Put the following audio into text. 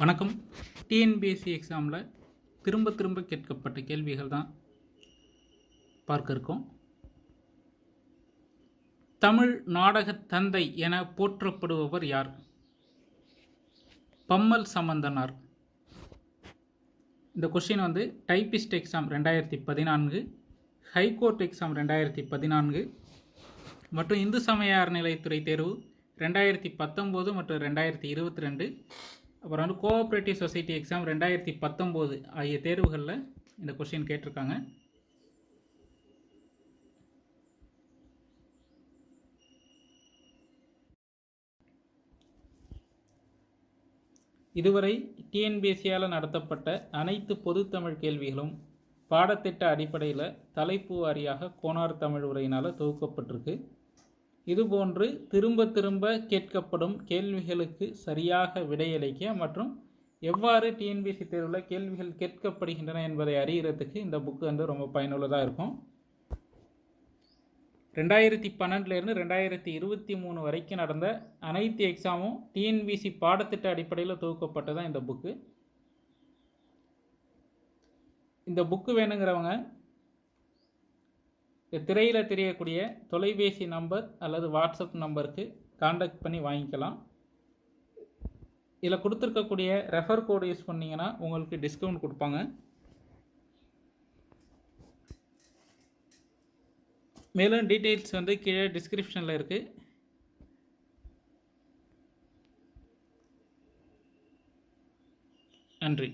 வணக்கம். டிஎன்பிஎஸ்சி எக்ஸாமில் திரும்ப திரும்ப கேட்கப்பட்ட கேள்விகள் தான் பார்க்க இருக்கோம். தமிழ் நாடகத் தந்தை என போற்றப்படுபவர் யார்? பம்மல் சம்பந்தனார். இந்த கொஷின் வந்து டைபிஸ்ட் எக்ஸாம் ரெண்டாயிரத்தி பதினான்கு ஹைகோர்ட் எக்ஸாம் ரெண்டாயிரத்தி பதினான்கு மற்றும் இந்து சமய அறநிலையத்துறை தேர்வு ரெண்டாயிரத்தி பத்தொம்போது மற்றும் ரெண்டாயிரத்தி இருபத்தி ரெண்டு அப்புறம் வந்து கோஆப்ரேட்டிவ் சொசைட்டி எக்ஸாம் ரெண்டாயிரத்தி பத்தொம்போது ஆகிய தேர்வுகளில் இந்த கொஷின் கேட்டிருக்காங்க. இதுவரை டிஎன்பிஎஸ்சியால் நடத்தப்பட்ட அனைத்து பொதுத்தமிழ் கேள்விகளும் பாடத்திட்ட அடிப்படையில் தலைப்பு வாரியாக கோனார் தமிழ் உரையினால் தொகுக்கப்பட்டிருக்கு. இதுபோன்று திரும்ப திரும்ப கேட்கப்படும் கேள்விகளுக்கு சரியாக விடையளிக்க மற்றும் எவ்வாறு டிஎன்பிஎஸ்சி தேர்வில் கேள்விகள் கேட்கப்படுகின்றன என்பதை அறிகிறதுக்கு இந்த புக்கு வந்து ரொம்ப பயனுள்ளதாக இருக்கும். ரெண்டாயிரத்தி பன்னெண்டுலேருந்து ரெண்டாயிரத்தி இருபத்தி மூணு வரைக்கும் நடந்த அனைத்து எக்ஸாமும் டிஎன்பிசி பாடத்திட்ட அடிப்படையில் தொகுக்கப்பட்டதான் இந்த புக்கு இந்த புக்கு வேணுங்கிறவங்க திரையில் தெரியக்கூடிய தொலைபேசி நம்பர் அல்லது வாட்ஸ்அப் நம்பருக்கு காண்டாக்ட் பண்ணி வாங்கிக்கலாம். இதில் கொடுத்துருக்கக்கூடிய ரெஃபர் கோடு யூஸ் பண்ணிங்கன்னா உங்களுக்கு டிஸ்கவுண்ட் கொடுப்பாங்க. மேலும் டீட்டெயில்ஸ் வந்து கீழே டிஸ்கிரிப்ஷனில் இருக்குது நன்றி.